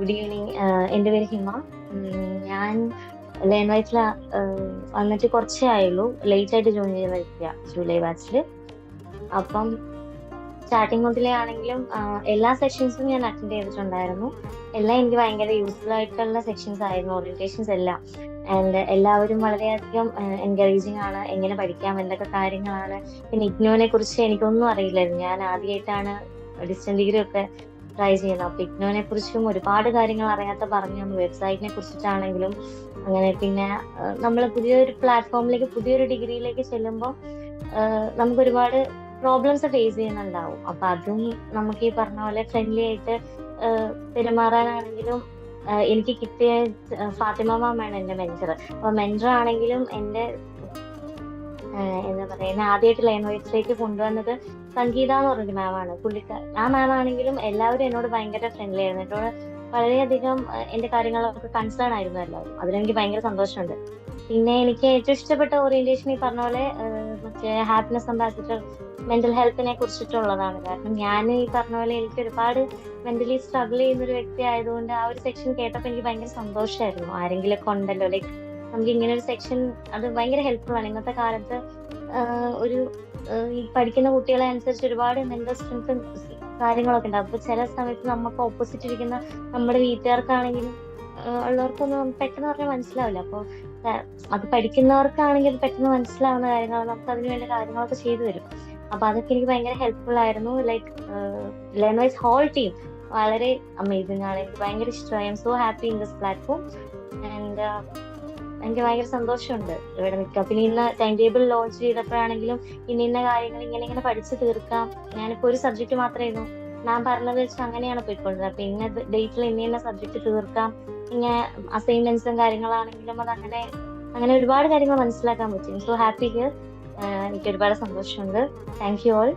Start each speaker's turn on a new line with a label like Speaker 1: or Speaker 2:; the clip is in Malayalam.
Speaker 1: ഗുഡ് ഈവനിങ് എന്റെ പേര് ഹിമ. ഞാൻ ലേൺ വൈസിൽ വന്നിട്ട് കുറച്ചേ ആയുള്ളൂ. ലേറ്റ് ആയിട്ട് ജോയിൻ ചെയ്ത വരിക ജൂലൈ ബാച്ചിൽ അപ്പം സ്റ്റാർട്ടിങ് മുതലേ ആണെങ്കിലും എല്ലാ സെക്ഷൻസും ഞാൻ അറ്റൻഡ് ചെയ്തിട്ടുണ്ടായിരുന്നു. എല്ലാം എനിക്ക് ഭയങ്കര യൂസ്ഫുൾ ആയിട്ടുള്ള സെക്ഷൻസ് ആയിരുന്നു ഓറിയന്റേഷൻസ് എല്ലാം. ആൻഡ് എല്ലാവരും വളരെയധികം എൻകറേജിങ് ആണ്. എങ്ങനെ പഠിക്കാം എന്തൊക്കെ കാര്യങ്ങളാണ്. പിന്നെ ഇഗ്നോനെ കുറിച്ച് എനിക്കൊന്നും അറിയില്ലായിരുന്നു. ഞാൻ ആദ്യമായിട്ടാണ് ഡിസ്റ്റന്റ് ഡിഗ്രി ഒക്കെ ട്രൈ ചെയ്യുന്നത് അപ്പൊ ഇഗ്നോനെ കുറിച്ചും ഒരുപാട് കാര്യങ്ങൾ അറിയാത്ത പറഞ്ഞു വെബ്സൈറ്റിനെ കുറിച്ചിട്ടാണെങ്കിലും അങ്ങനെ പിന്നെ നമ്മൾ പുതിയൊരു പ്ലാറ്റ്ഫോമിലേക്ക് പുതിയൊരു ഡിഗ്രിയിലേക്ക് ചെല്ലുമ്പോൾ നമുക്ക് ഒരുപാട് പ്രോബ്ലംസ് ഫേസ് ചെയ്യുന്നുണ്ടാവും. അപ്പൊ അതും നമുക്ക് ഈ പറഞ്ഞ പോലെ ഫ്രണ്ട്ലി ആയിട്ട് പെരുമാറാനാണെങ്കിലും എനിക്ക് കിട്ടിയ ഫാത്തിമ മാമാണ് എന്റെ മെന്റർ അപ്പൊ മെന്റർ ആണെങ്കിലും എന്റെ എന്താ പറയാ എന്നെ ആദ്യമായിട്ട് ലൈൻ വൈസിലേക്ക് കൊണ്ടുവന്നത് സംഗീത എന്ന് പറഞ്ഞൊരു മാമാണ് പുള്ളിക്കാർ ആ മാം ആണെങ്കിലും എല്ലാവരും എന്നോട് ഭയങ്കര ഫ്രണ്ട്ലി ആയിരുന്നു. എന്നോട് വളരെയധികം എന്റെ കാര്യങ്ങളൊക്കെ കൺസേൺ ആയിരുന്നു എല്ലാവരും. അതിലെനിക്ക് ഭയങ്കര സന്തോഷമുണ്ട്. പിന്നെ എനിക്ക് ഏറ്റവും ഇഷ്ടപ്പെട്ട ഓറിയന്റേഷൻ ഈ പറഞ്ഞ പോലെ മറ്റേ ഹാപ്പിനെസ് അംബാസിഡർ മെന്റൽ ഹെൽത്തിനെ കുറിച്ചിട്ടുള്ളതാണ്. കാരണം ഞാൻ ഈ പറഞ്ഞ പോലെ എനിക്ക് ഒരുപാട് മെന്റലി സ്ട്രഗിൾ ചെയ്യുന്ന ഒരു വ്യക്തി ആയതുകൊണ്ട് ആ ഒരു സെക്ഷൻ കേട്ടപ്പോൾ എനിക്ക് ഭയങ്കര സന്തോഷമായിരുന്നു ആരെങ്കിലും ഒക്കെ ഉണ്ടല്ലോ ലൈക്ക് നമുക്ക് ഇങ്ങനെ ഒരു സെക്ഷൻ അത് ഭയങ്കര ഹെൽപ്ഫുൾ ആണ്. ഇന്നത്തെ കാലത്ത് ഒരു ഈ പഠിക്കുന്ന കുട്ടികളെ അനുസരിച്ച് ഒരുപാട് മെന്റൽ സ്ട്രെങ്ത്തും കാര്യങ്ങളൊക്കെ ഉണ്ട്. അപ്പൊ ചില സമയത്ത് നമുക്ക് ഓപ്പോസിറ്റ് ഇരിക്കുന്ന നമ്മുടെ വീട്ടുകാർക്കാണെങ്കിലും ഉള്ളവർക്കൊന്നും പെട്ടെന്ന് പറഞ്ഞാൽ മനസ്സിലാവില്ല. അപ്പോൾ അത് പഠിക്കുന്നവർക്കാണെങ്കിൽ പെട്ടെന്ന് മനസ്സിലാവുന്ന കാര്യങ്ങൾ നമുക്ക് അതിന് വേണ്ട കാര്യങ്ങളൊക്കെ ചെയ്തു തരും. അപ്പൊ അതൊക്കെ എനിക്ക് ഭയങ്കര ഹെൽപ്ഫുൾ ആയിരുന്നു. Like learn wise whole team വളരെ അമേസിംഗ് ആണ്. എനിക്ക് ഭയങ്കര ഇഷ്ടമായി. I am so happy in this platform and എനിക്ക് ഭയങ്കര സന്തോഷമുണ്ട്. ഇവിടെ നിൽക്കാം പിന്നെ ഇന്ന് ടൈം ടേബിൾ ലോഞ്ച് ചെയ്തപ്പോഴാണെങ്കിലും ഇന്ന ഇന്ന കാര്യങ്ങൾ ഇങ്ങനെ ഇങ്ങനെ പഠിച്ചു തീർക്കാം. ഞാനിപ്പോ ഒരു സബ്ജക്ട് മാത്രമായിരുന്നു ഞാൻ പറഞ്ഞത് വെച്ച് അങ്ങനെയാണ് പോയിക്കൊണ്ടത് അപ്പൊ ഇന്ന ഡേറ്റിൽ ഇന്ന ഇന്ന സബ്ജക്ട് തീർക്കാം. ഇങ്ങനെ അസൈൻമെന്റ്സും കാര്യങ്ങളാണെങ്കിലും അത് അങ്ങനെ അങ്ങനെ ഒരുപാട് കാര്യങ്ങൾ മനസ്സിലാക്കാൻ പറ്റും. സോ ഹാപ്പി ഹിയർ എനിക്ക് ഒരുപാട് സന്തോഷമുണ്ട്. Thank you all